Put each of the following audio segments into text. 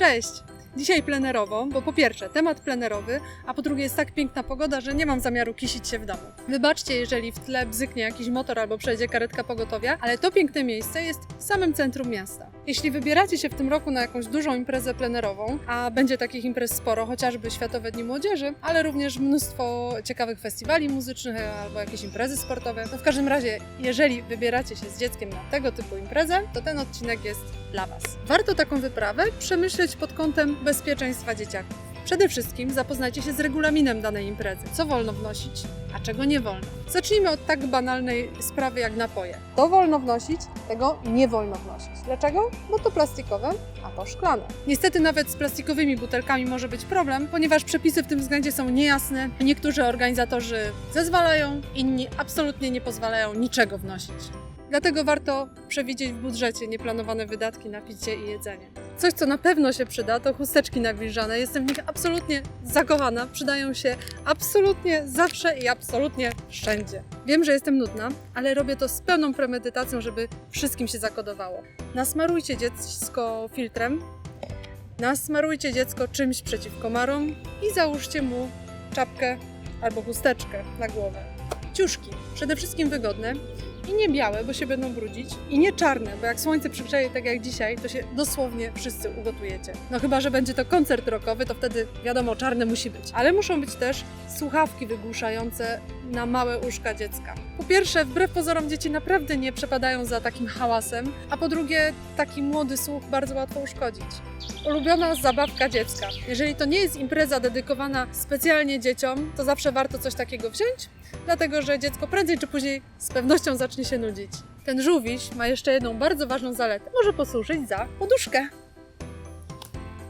Cześć! Dzisiaj plenerowo, bo po pierwsze temat plenerowy, a po drugie jest tak piękna pogoda, że nie mam zamiaru kisić się w domu. Wybaczcie, jeżeli w tle bzyknie jakiś motor albo przejdzie karetka pogotowia, ale to piękne miejsce jest w samym centrum miasta. Jeśli wybieracie się w tym roku na jakąś dużą imprezę plenerową, a będzie takich imprez sporo, chociażby Światowe Dni Młodzieży, ale również mnóstwo ciekawych festiwali muzycznych albo jakieś imprezy sportowe, no w każdym razie, jeżeli wybieracie się z dzieckiem na tego typu imprezę, to ten odcinek jest dla Was. Warto taką wyprawę przemyśleć pod kątem bezpieczeństwa dzieciaków. Przede wszystkim zapoznajcie się z regulaminem danej imprezy. Co wolno wnosić, a czego nie wolno. Zacznijmy od tak banalnej sprawy jak napoje. To wolno wnosić, tego nie wolno wnosić. Dlaczego? Bo to plastikowe, a to szklane. Niestety nawet z plastikowymi butelkami może być problem, ponieważ przepisy w tym względzie są niejasne. Niektórzy organizatorzy zezwalają, inni absolutnie nie pozwalają niczego wnosić. Dlatego warto przewidzieć w budżecie nieplanowane wydatki na picie i jedzenie. Coś, co na pewno się przyda, to chusteczki nawilżane. Jestem w nich absolutnie zakochana. Przydają się absolutnie zawsze i absolutnie wszędzie. Wiem, że jestem nudna, ale robię to z pełną premedytacją, żeby wszystkim się zakodowało. Nasmarujcie dziecko filtrem, nasmarujcie dziecko czymś przeciw komarom i załóżcie mu czapkę albo chusteczkę na głowę. Ciuszki, przede wszystkim wygodne, i nie białe, bo się będą brudzić, i nie czarne, bo jak słońce przygrzeje tak jak dzisiaj, to się dosłownie wszyscy ugotujecie. No chyba, że będzie to koncert rockowy, to wtedy wiadomo, czarne musi być. Ale muszą być też słuchawki wygłuszające na małe uszka dziecka. Po pierwsze, wbrew pozorom dzieci naprawdę nie przepadają za takim hałasem, a po drugie, taki młody słuch bardzo łatwo uszkodzić. Ulubiona zabawka dziecka. Jeżeli to nie jest impreza dedykowana specjalnie dzieciom, to zawsze warto coś takiego wziąć, dlatego że dziecko prędzej czy później z pewnością zacznie się nudzić. Ten żółwiś ma jeszcze jedną bardzo ważną zaletę. Może posłużyć za poduszkę.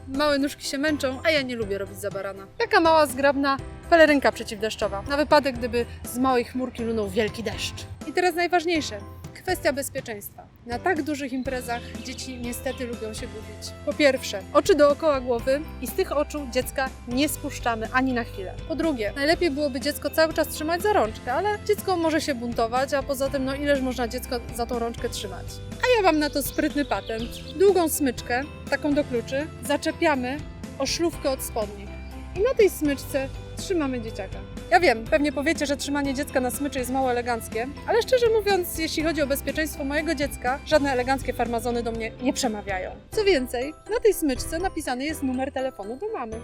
Małe nóżki się męczą, a ja nie lubię robić za barana. Taka mała, zgrabna pelerynka przeciwdeszczowa, na wypadek, gdyby z małej chmurki lunął wielki deszcz. I teraz najważniejsze, kwestia bezpieczeństwa. Na tak dużych imprezach dzieci niestety lubią się gubić. Po pierwsze, oczy dookoła głowy i z tych oczu dziecka nie spuszczamy ani na chwilę. Po drugie, najlepiej byłoby dziecko cały czas trzymać za rączkę, ale dziecko może się buntować, a poza tym, no ileż można dziecko za tą rączkę trzymać. A ja mam na to sprytny patent. Długą smyczkę, taką do kluczy, zaczepiamy o szlówkę od spodni. I na tej smyczce trzymamy dzieciaka. Ja wiem, pewnie powiecie, że trzymanie dziecka na smyczy jest mało eleganckie, ale szczerze mówiąc, jeśli chodzi o bezpieczeństwo mojego dziecka, żadne eleganckie farmazony do mnie nie przemawiają. Co więcej, na tej smyczce napisany jest numer telefonu do mamy.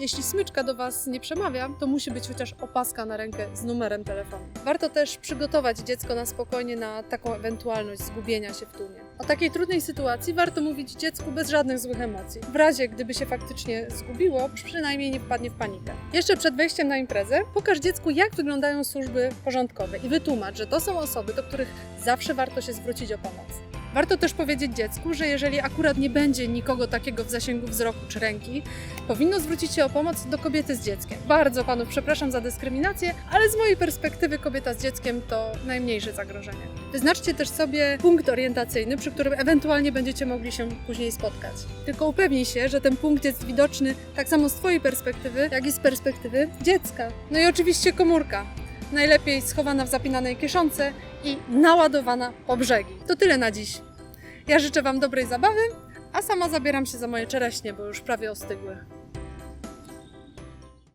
Jeśli smyczka do Was nie przemawia, to musi być chociaż opaska na rękę z numerem telefonu. Warto też przygotować dziecko na spokojnie na taką ewentualność zgubienia się w tłumie. O takiej trudnej sytuacji warto mówić dziecku bez żadnych złych emocji. W razie, gdyby się faktycznie zgubiło, przynajmniej nie wpadnie w panikę. Jeszcze przed wejściem na imprezę pokaż dziecku, jak wyglądają służby porządkowe i wytłumacz, że to są osoby, do których zawsze warto się zwrócić o pomoc. Warto też powiedzieć dziecku, że jeżeli akurat nie będzie nikogo takiego w zasięgu wzroku czy ręki, powinno zwrócić się o pomoc do kobiety z dzieckiem. Bardzo panów przepraszam za dyskryminację, ale z mojej perspektywy kobieta z dzieckiem to najmniejsze zagrożenie. Wyznaczcie też sobie punkt orientacyjny, przy którym ewentualnie będziecie mogli się później spotkać. Tylko upewnij się, że ten punkt jest widoczny tak samo z Twojej perspektywy, jak i z perspektywy dziecka. No i oczywiście komórka. Najlepiej schowana w zapinanej kieszonce i naładowana po brzegi. To tyle na dziś. Ja życzę Wam dobrej zabawy, a sama zabieram się za moje czereśnie, bo już prawie ostygły.